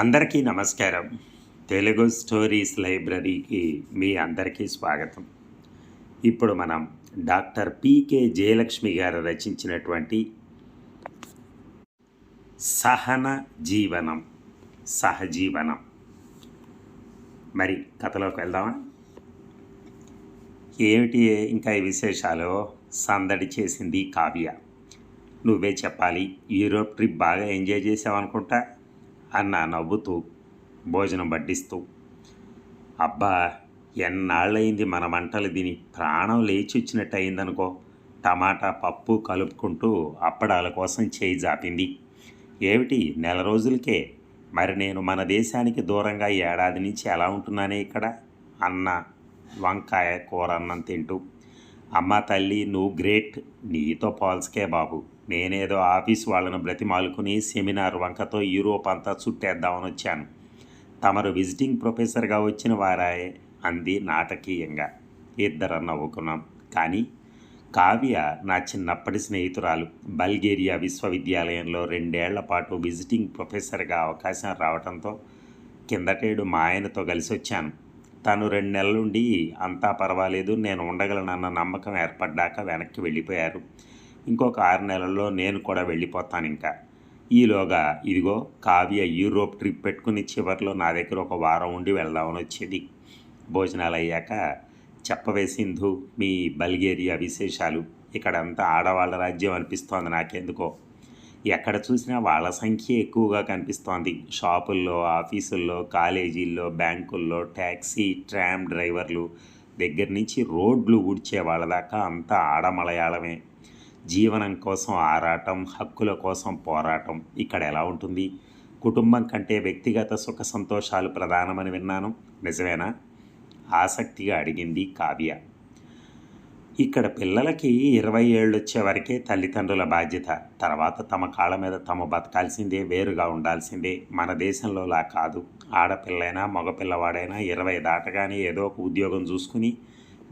అందరికీ నమస్కారం. తెలుగు స్టోరీస్ లైబ్రరీకి మీ అందరికీ స్వాగతం. ఇప్పుడు మనం డాక్టర్ పీకే జయలక్ష్మి గారు రచించినటువంటి సహన జీవనం సహజీవనం. మరి కథలోకి వెళ్దామా? ఏమిటి ఇంకా ఈ విశేషాలు? సందడి చేసింది కావ్య. నువ్వే చెప్పాలి యూరోప్ ట్రిప్ బాగా ఎంజాయ్ చేసావనుకుంటా? అన్న నవ్వుతూ భోజనం వడ్డిస్తూ అబ్బా ఎన్నాళ్ళయింది మన మంటలు దీని ప్రాణం లేచి వచ్చినట్టు అయిందనుకో టమాటా పప్పు కలుపుకుంటూ అప్పడాల కోసం చేయి జాపింది. ఏమిటి నెల రోజులకే? మరి నేను మన దేశానికి దూరంగా ఏడాది నుంచి ఎలా ఉంటున్నానే ఇక్కడ? అన్న వంకాయ కూర అన్నం తింటూ అమ్మ తల్లి నువ్వు గ్రేట్. నీతో పోల్స్కే బాబు. నేనేదో ఆఫీస్ వాళ్ళను బ్రతిమాలుకుని సెమినార్ వంకతో యూరోప్ అంతా చుట్టేద్దామని వచ్చాను. తమరు విజిటింగ్ ప్రొఫెసర్గా వచ్చిన వారాయే అంది నాటకీయంగా. ఇద్దరం నవ్వుకున్నాం. కానీ కావ్య నా చిన్నప్పటి స్నేహితురాలు. బల్గేరియా విశ్వవిద్యాలయంలో రెండేళ్ళ పాటు విజిటింగ్ ప్రొఫెసర్గా అవకాశం రావడంతో కిందటేడు మా ఆయనతో కలిసి వచ్చాను తను రెండు నెలలుండి అంతా పర్వాలేదు నేను ఉండగలనన్న నమ్మకం ఏర్పడ్డాక వెనక్కి వెళ్ళిపోయారు. ఇంకొక ఆరు నెలల్లో నేను కూడా వెళ్ళిపోతాను ఇంకా. ఈలోగా ఇదిగో కావ్య యూరోప్ ట్రిప్ పెట్టుకుని చివరిలో నా దగ్గర ఒక వారం ఉండి వెళ్దామని వచ్చేది. భోజనాలు అయ్యాక చెప్పవే సింధు మీ బల్గేరియా విశేషాలు. ఇక్కడంతా ఆడవాళ్ళ రాజ్యం అనిపిస్తోంది నాకెందుకో. ఎక్కడ చూసినా వాళ్ళ సంఖ్య ఎక్కువగా కనిపిస్తోంది. షాపుల్లో ఆఫీసుల్లో కాలేజీల్లో బ్యాంకుల్లో ట్యాక్సీ ట్రామ్ డ్రైవర్లు దగ్గర నుంచి రోడ్లు ఊడ్చే వాళ్ళ దాకా అంతా ఆడమలయాళమే. జీవనం కోసం ఆరాటం హక్కుల కోసం పోరాటం ఇక్కడ ఎలా ఉంటుంది? కుటుంబం కంటే వ్యక్తిగత సుఖ సంతోషాలు ప్రధానమని విన్నాను. నిజమేనా? ఆసక్తిగా అడిగింది కావ్య. ఇక్కడ పిల్లలకి ఇరవై ఏళ్ళు వచ్చే వరకే తల్లిదండ్రుల బాధ్యత. తర్వాత తమ కాళ్ళ మీద తమ బతకాల్సిందే వేరుగా ఉండాల్సిందే. మన దేశంలోలా కాదు. ఆడపిల్లైనా మగపిల్లవాడైనా ఇరవై దాటగానే ఏదో ఒక ఉద్యోగం చూసుకుని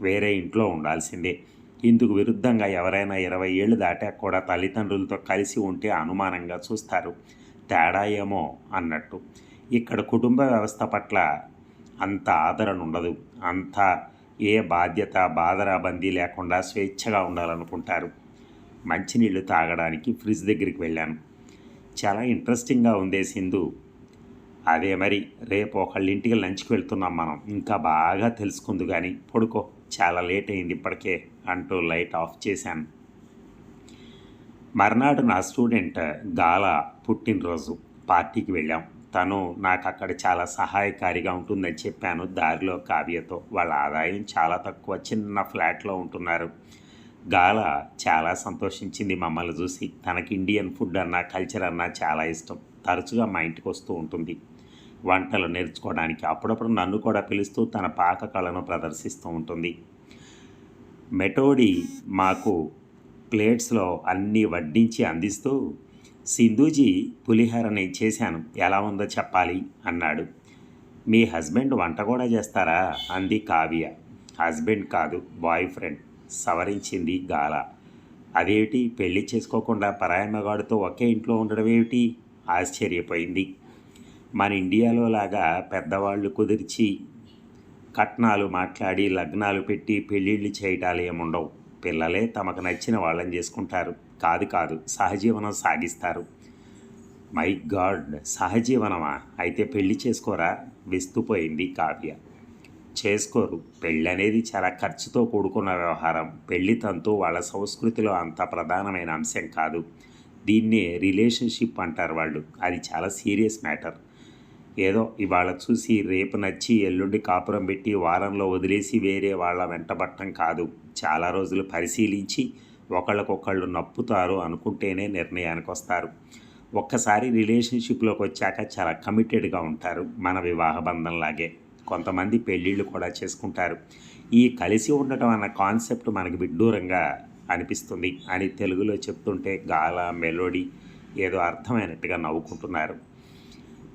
వేరే ఇంట్లో ఉండాల్సిందే. ఇందుకు విరుద్ధంగా ఎవరైనా ఇరవై ఏళ్ళు దాటాక కూడా తల్లిదండ్రులతో కలిసి ఉంటే అనుమానంగా చూస్తారు. తేడా ఏమో అన్నట్టు. ఇక్కడ కుటుంబ వ్యవస్థ పట్ల అంత ఆదరణ ఉండదు. అంత ఏ బాధ్యత బాధరాబందీ లేకుండా స్వేచ్ఛగా ఉండాలనుకుంటారు. మంచినీళ్ళు తాగడానికి ఫ్రిడ్జ్ దగ్గరికి వెళ్ళాను. చాలా ఇంట్రెస్టింగ్గా ఉందే సింధు. అదే మరి రేపు ఒకళ్ళింటికి లంచ్కి వెళ్తున్నాం మనం. ఇంకా బాగా తెలుసుకుందు కానీ పడుకో. చాలా లేట్ అయింది ఇప్పటికే అంటూ లైట్ ఆఫ్ చేశాను. మర్నాడు నా స్టూడెంట్ గాల పుట్టినరోజు పార్టీకి వెళ్ళాం. తను నాకు అక్కడ చాలా సహాయకారిగా ఉంటుందని చెప్పాను. దారిలో కావ్యతో వాళ్ళ ఆదాయం చాలా తక్కువ. చిన్న ఫ్లాట్లో ఉంటున్నారు. గాల చాలా సంతోషించింది మమ్మల్ని చూసి. తనకి ఇండియన్ ఫుడ్ అన్నా కల్చర్ అన్నా చాలా ఇష్టం. తరచుగా మా ఇంటికి వస్తూ ఉంటుంది. వంటలు నేర్చుకోవడానికి అప్పుడప్పుడు నన్ను కూడా పిలుస్తూ తన పాక కళను ప్రదర్శిస్తూ ఉంటుంది. మెటోడి మాకు ప్లేట్స్లో అన్నీ వడ్డించి అందిస్తూ సింధూజీ పులిహోరని నేను చేశాను. ఎలా ఉందో చెప్పాలి? అన్నాడు. మీ హస్బెండ్ వంట కూడా చేస్తారా? అంది కావ్య. హస్బెండ్ కాదు బాయ్ ఫ్రెండ్. సవరించింది గాల. అదేమిటి? పెళ్ళి చేసుకోకుండా పరాయి మగాడితో ఒకే ఇంట్లో ఉండడం ఏమిటి? ఆశ్చర్యపోయింది. మన ఇండియాలో లాగా పెద్దవాళ్ళు కుదిర్చి కట్నాలు మాట్లాడి లగ్నాలు పెట్టి పెళ్ళిళ్ళు చేయటాలు ఏముండవు పిల్లలే తమకు నచ్చిన వాళ్ళని చేసుకుంటారు. కాదు కాదు సహజీవనం సాగిస్తారు. మై గాడ్ సహజీవనమా? అయితే పెళ్ళి చేసుకోరా? విస్తుపోయింది కావ్య. చేసుకోరు. పెళ్ళి అనేది చాలా ఖర్చుతో కూడుకున్న వ్యవహారం. పెళ్ళి తంతు వాళ్ళ సంస్కృతిలో అంత ప్రధానమైన అంశం కాదు. దీన్నే రిలేషన్షిప్ అంటారు వాళ్ళు. అది చాలా సీరియస్ మ్యాటర్. ఏదో ఇవాళ చూసి రేపు నచ్చి ఎల్లుండి కాపురం పెట్టి వారంలో వదిలేసి వేరే వాళ్ళ వెంటబట్టం కాదు. చాలా రోజులు పరిశీలించి ఒకళ్ళకొకళ్ళు నప్పుతారు అనుకుంటేనే నిర్ణయానికి వస్తారు ఒక్కసారి రిలేషన్షిప్లోకి వచ్చాక చాలా కమిటెడ్గా ఉంటారు మన వివాహ బంధంలాగే. కొంతమంది పెళ్ళిళ్ళు కూడా చేసుకుంటారు. ఈ కలిసి ఉండటం అన్న కాన్సెప్ట్ మనకి విడ్డూరంగా అనిపిస్తుంది. అని తెలుగులో చెప్తుంటే గాల మెలోడీ ఏదో అర్థమైనట్టుగా నవ్వుకుంటున్నారు.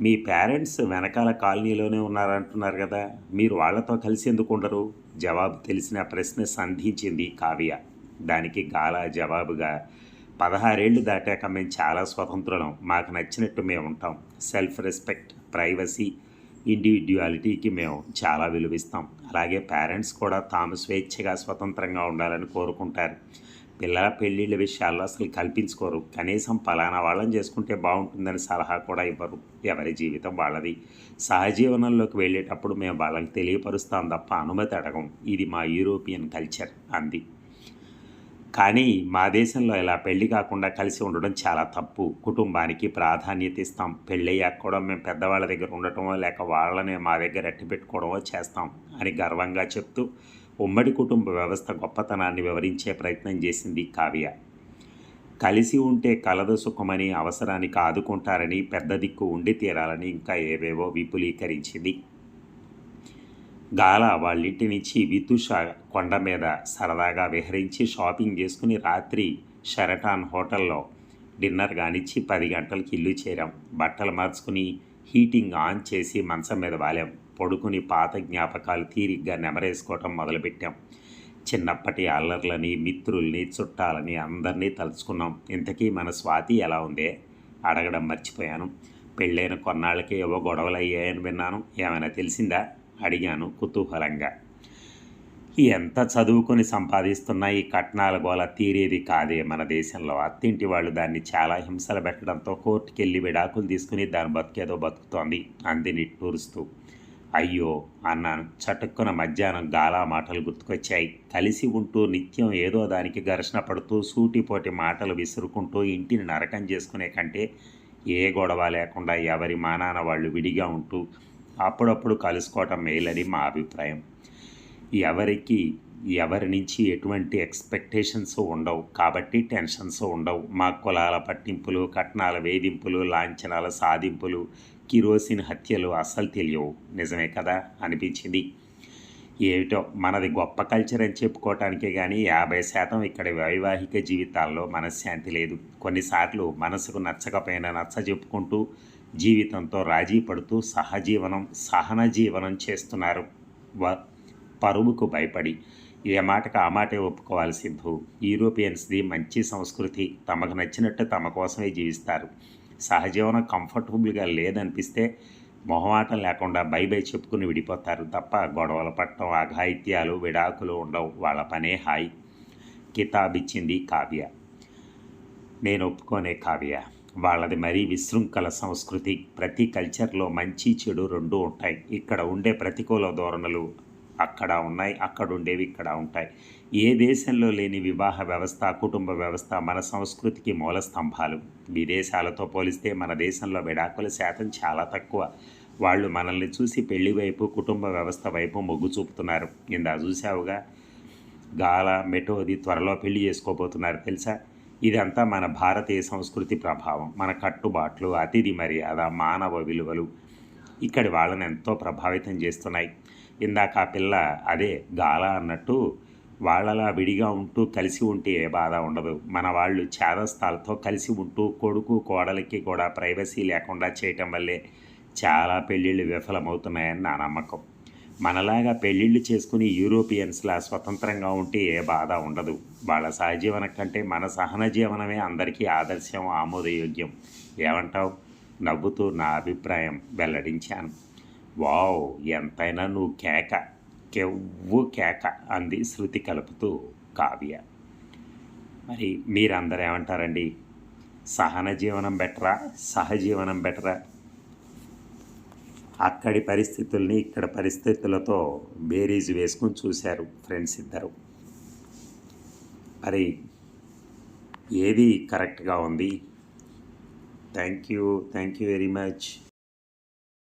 మీ పేరెంట్స్ వెనకాల కాలనీలోనే ఉన్నారంటున్నారు కదా మీరు వాళ్ళతో కలిసి ఎందుకు ఉండరు? జవాబు తెలిసిన ప్రశ్న సంధించింది కావ్య. దానికి గాలా జవాబుగా పదహారేళ్ళు దాటాక మేము చాలా స్వతంత్రులం. మాకు నచ్చినట్టు మేము ఉంటాం. సెల్ఫ్ రెస్పెక్ట్ ప్రైవసీ ఇండివిడ్యువాలిటీకి మేము చాలా విలువిస్తాం. అలాగే పేరెంట్స్ కూడా తాము స్వేచ్ఛగా స్వతంత్రంగా ఉండాలని కోరుకుంటారు. పిల్లల పెళ్ళిళ్ళ విషయాల్లో అసలు కల్పించుకోరు. కనీసం పలానా వాళ్ళని చేసుకుంటే బాగుంటుందని సలహా కూడా ఇవ్వరు. ఎవరి జీవితం వాళ్ళది. సహజీవనంలోకి వెళ్ళేటప్పుడు మేము వాళ్ళకి తెలియపరుస్తాం తప్ప అనుమతి అడగం. ఇది మా యూరోపియన్ కల్చర్ అంది. కానీ మా దేశంలో ఇలా పెళ్ళి కాకుండా కలిసి ఉండడం చాలా తప్పు. కుటుంబానికి ప్రాధాన్యత ఇస్తాం. పెళ్ళయ్యాక కూడా మేము పెద్దవాళ్ళ దగ్గర ఉండటమో లేక వాళ్ళనే మా దగ్గర అట్టి పెట్టుకోవడమో చేస్తాం అని గర్వంగా చెప్తూ ఉమ్మడి కుటుంబ వ్యవస్థ గొప్పతనాన్ని వివరించే ప్రయత్నం చేసింది కావ్య. కలిసి ఉంటే కలదు సుఖమని అవసరానికి ఆదుకుంటారని పెద్ద దిక్కు ఉండి తీరాలని ఇంకా ఏవేవో విపులీకరించింది గాల వాళ్ళింటి నుంచి వితుష కొండ మీద సరదాగా విహరించి షాపింగ్ చేసుకుని రాత్రి షెరటాన్ హోటల్లో డిన్నర్ కానిచ్చి పది గంటలకి ఇల్లు చేరాం. బట్టలు మార్చుకుని హీటింగ్ ఆన్ చేసి మంచం మీద వాలాం. పడుకుని పాత జ్ఞాపకాలు తీరిగ్గా నెమరేసుకోవటం మొదలుపెట్టాం. చిన్నప్పటి అల్లర్లని మిత్రుల్ని చుట్టాలని అందరినీ తలుచుకున్నాం. ఇంతకీ మన స్వాతి ఎలా ఉందే? అడగడం మర్చిపోయాను. పెళ్ళైన కొన్నాళ్ళకి ఏవో గొడవలు అయ్యాయని విన్నాను. ఏమైనా తెలిసిందా? అడిగాను కుతూహలంగా. ఎంత చదువుకొని సంపాదిస్తున్నా ఈ కట్నాల గోల తీరేది కాదే మన దేశంలో. అత్తింటి వాళ్ళు దాన్ని చాలా హింసలు పెట్టడంతో కోర్టుకి వెళ్ళి విడాకులు తీసుకుని దాని బతికేదో బతుకుతోంది అంది నిట్టూరుస్తూ. అయ్యో అన్నాను. చటుక్కున మధ్యాహ్నం గాలా మాటలు గుర్తుకొచ్చాయి. కలిసి ఉంటూ నిత్యం ఏదో దానికి ఘర్షణ పడుతూ సూటిపోటి మాటలు విసురుకుంటూ ఇంటిని నరకం చేసుకునే కంటే ఏ గొడవ లేకుండా ఎవరి మానాన వాళ్ళు విడిగా ఉంటూ అప్పుడప్పుడు కలుసుకోవటం మేలని మా అభిప్రాయం. ఎవరికి ఎవరి నుంచి ఎటువంటి ఎక్స్పెక్టేషన్స్ ఉండవు. కాబట్టి టెన్షన్స్ ఉండవు. మా కులాల పట్టింపులు కట్నాల వేధింపులు లాంఛనాల సాధింపులు కిరోసిన్ హత్యలు అస్సలు తెలియవు. నిజమే కదా? అనిపించింది. ఏమిటో మనది గొప్ప కల్చర్ అని చెప్పుకోవటానికే కానీ యాభై శాతం ఇక్కడ వైవాహిక జీవితాల్లో మనశ్శాంతి లేదు. కొన్నిసార్లు మనసుకు నచ్చకపోయినా నచ్చ చెప్పుకుంటూ జీవితంతో రాజీ పడుతూ సహజీవనం సహన జీవనం చేస్తున్నారు. వ పరువుకు భయపడి. ఏ మాటకు ఆ మాటే ఒప్పుకోవాలి సిద్ధు. యూరోపియన్స్ది మంచి సంస్కృతి. తమకు నచ్చినట్టు తమ కోసమే జీవిస్తారు. సహజీవనం కంఫర్టబుల్గా లేదనిపిస్తే మొహమాటం లేకుండా బై బై చెప్పుకుని విడిపోతారు తప్ప గొడవలు పట్టడం అఘాయిత్యాలు విడాకులు ఉండవు. వాళ్ళ పనే హాయి. కితాబిచ్చింది కావ్య. నేను ఒప్పుకోనే కావ్య. వాళ్ళది మరీ విశృంఖల సంస్కృతి. ప్రతి కల్చర్లో మంచి చెడు రెండూ ఉంటాయి. ఇక్కడ ఉండే ప్రతికూల ధోరణులు అక్కడ ఉన్నాయి అక్కడ ఉండేవి ఇక్కడ ఉంటాయి. ఏ దేశంలో లేని వివాహ వ్యవస్థ కుటుంబ వ్యవస్థ మన సంస్కృతికి మూల స్తంభాలు? విదేశాలతో పోలిస్తే మన దేశంలో విడాకుల శాతం చాలా తక్కువ. వాళ్ళు మనల్ని చూసి పెళ్ళి వైపు కుటుంబ వ్యవస్థ వైపు మొగ్గు చూపుతున్నారు. ఇందా చూసావుగా గాల మెటోది త్వరలో పెళ్ళి చేసుకోబోతున్నారు తెలుసా? ఇదంతా మన భారతీయ సంస్కృతి ప్రభావం. మన కట్టుబాట్లు అతిథి మర్యాద మానవ విలువలు ఇక్కడి వాళ్ళని ఎంతో ప్రభావితం చేస్తున్నాయి. ఇందాక ఆ పిల్ల అదే గాల అన్నట్టు వాళ్ళలా విడిగా ఉంటూ కలిసి ఉంటే ఏ బాధ ఉండదు. మన వాళ్ళు చేదస్థాలతో కలిసి ఉంటూ కొడుకు కోడలికి కూడా ప్రైవసీ లేకుండా చేయటం వల్లే చాలా పెళ్ళిళ్ళు విఫలమవుతున్నాయని నా నమ్మకం. మనలాగా పెళ్ళిళ్ళు చేసుకుని యూరోపియన్స్లా స్వతంత్రంగా ఉంటే ఏ బాధ ఉండదు. వాళ్ళ సహజీవనం కంటే మన సహన జీవనమే అందరికీ ఆదర్శం ఆమోదయోగ్యం. ఏమంటావు? నవ్వుతూ నా అభిప్రాయం వెల్లడించాను. వావ్ ఎంతైనా నువ్వు కేక కెవ్వు కేక అంది శృతి కలుపుతూ కావ్య. మరి మీరందరూ ఏమంటారండి? సహన జీవనం బెటరా? సహజీవనం బెటరా? అక్కడి పరిస్థితుల్ని ఇక్కడ పరిస్థితులతో బేరీజ్ వేసుకుని చూశారు ఫ్రెండ్స్ ఇద్దరు. మరి ఏది కరెక్ట్గా ఉంది? Thank you thank you very much.